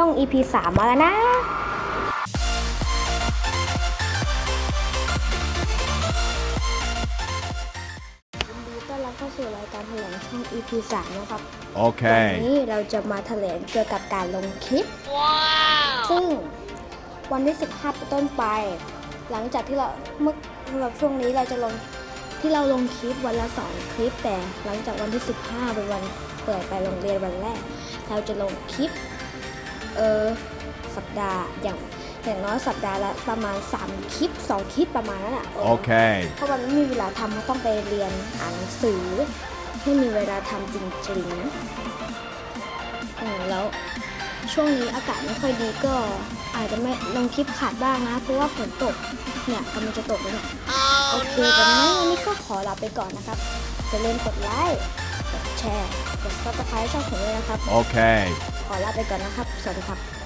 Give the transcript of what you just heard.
ช่อง EP 3มาแล้วนะยินดีต้อนรับเข้าสู่รายการแถลงช่อง EP 3นะครับวัน Okay. นี้เราจะมาแถลงเกี่ยวกับการลงคลิป ซึ่งวันที่ 15เป็นต้นไป หลังจากที่เราเมื่อสำหรับช่วงนี้เราจะลงที่เราลงคลิปวันละ 2 คลิป แต่หลังจากวันที่ 15 เป็นวันเปิดไปโรงเรียนวันแรก เราจะลงคลิป เออสัปดาห์อย่างอย่างน้อยสัปดาห์ละประมาณ 3 คลิป 2 คลิปประมาณนั้นอะเออ Okay. เพราะมันไม่มีเวลาทำเพราะต้องไปเรียนอ่านหนังสือไม่มีเวลาทำจริงๆนะอืมแล้วช่วงนี้อากาศไม่ค่อยดีก็อาจจะไม่ลงคลิปขาดบ้างนะ เพราะว่าฝนตกเนี่ยกำลังจะตกแล้วเนี่ยโอเควันนี้วันนี้ก็ขอลาไปก่อนนะครับอย่าลืมกดไลค์ กดแชร์ กดซับสไครต์ช่องผมด้วยนะครับ Okay. ขอลาไปก่อนนะครับ สวัสดีครับ You